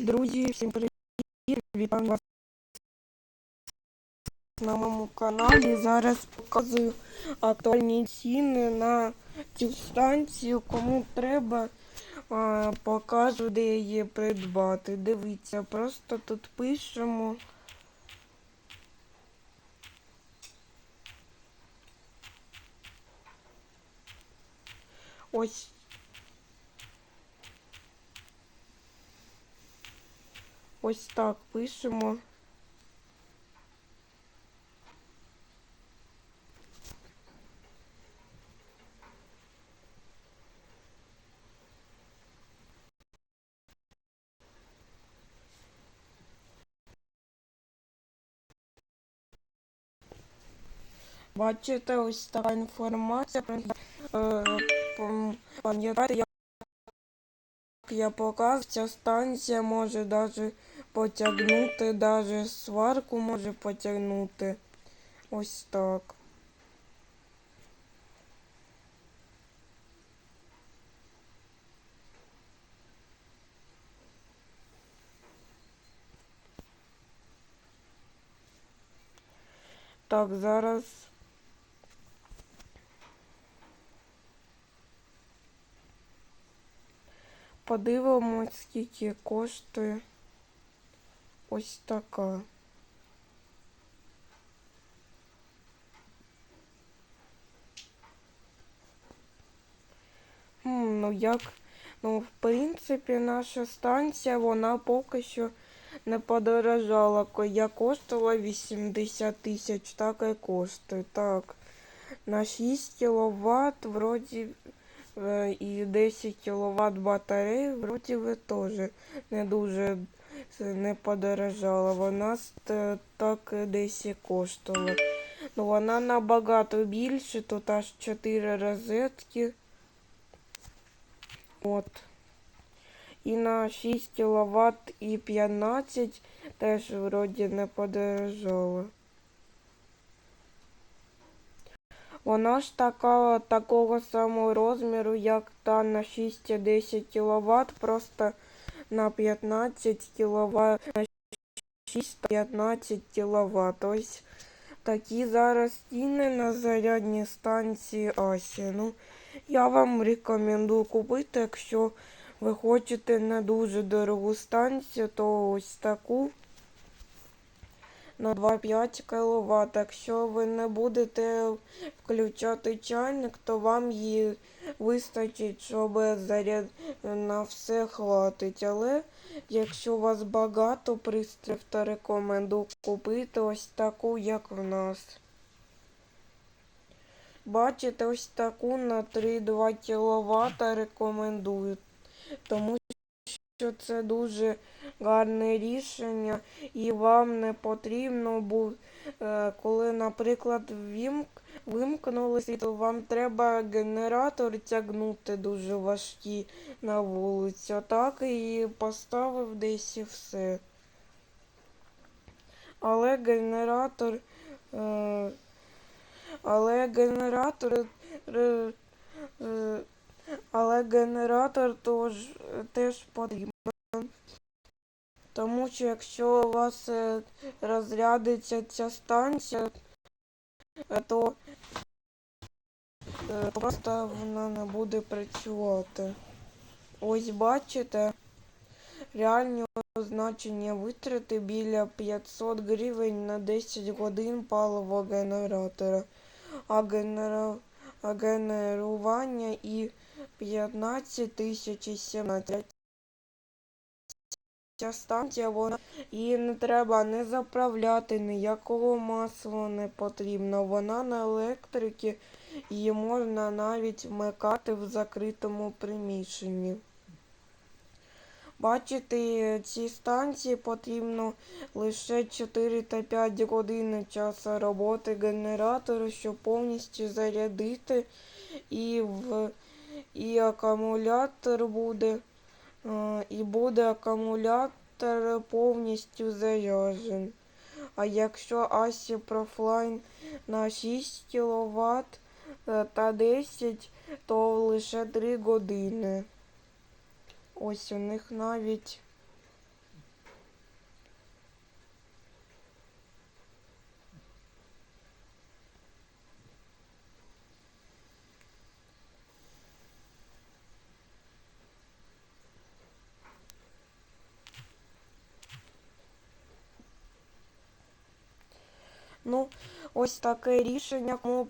Друзі, всім привіт! Вітаю вас на моєму каналі. Зараз показую актуальні ціни на цю станцію. Кому треба, покажу, де її придбати. Дивіться, просто тут пишемо. Ось Ось так пишемо. Бачите, ось така інформація. Е, пам- Пам'ятаєте, як я показав, ця станція може навіть потягнути, навіть сварку може потягнути. Ось так. Так, зараз. Подивимось, скільки коштує ось така. Ну як, ну, в принципі, наша станція, вона поки що не подорожала. Я коштувала 80 тисяч, так і коштує. Так. На 6 кВт вроді і 10 кВт батареї вроді би теж не дуже не подорожала. Вона так десь і коштувала. Ну вона набагато більше, тут аж 4 розетки. От. І на 6 кВт і 15 теж вроді не подорожала. Вона ж така такого самого розміру, як та на 6-10 кВт, просто на 15 кВт, на 6 15 кВт. Ось такі зараз ціни на зарядні станції Асі. Ну, я вам рекомендую купити, якщо ви хочете не дуже дорогу станцію, то ось таку на 2,5 кВт. Якщо ви не будете включати чайник, то вам її вистачить, щоб заряд на все хватить. Але якщо у вас багато пристроїв, то рекомендую купити ось таку, як в нас. Бачите, ось таку на 3,2 кВт рекомендую, тому що це дуже гарне рішення, і вам не потрібно буде, коли, наприклад, вимкнули світло, вам треба генератор тягнути дуже важкий на вулицю. Так і поставив десь і все. Але генератор. Е, але генератор. Але генератор тож, теж потрібен. Тому що якщо у вас е, розрядиться ця станція, то е, просто вона не буде працювати. Ось бачите, реальні значення витрати біля 500 гривень на 10 годин паливогенератора, а, генера... генерування і 15 тисяч і 17. Ця станція, вона її не треба не заправляти, ніякого масла не потрібно. Вона на електрики, її можна навіть вмикати в закритому приміщенні. Бачите, ці станції потрібно лише 4 та 5 годин часу роботи генератора, щоб повністю зарядити і в і акумулятор буде. Е, і буде акумулятор повністю заряджен. А якщо Асі Профлайн на 6 кВт та 10, то лише 3 години. Ось у них навіть. Ну, ось таке рішення кому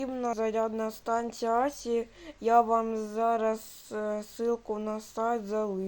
потрібна зарядна станція Асі. Я вам зараз е, ссылку на сайт залишу.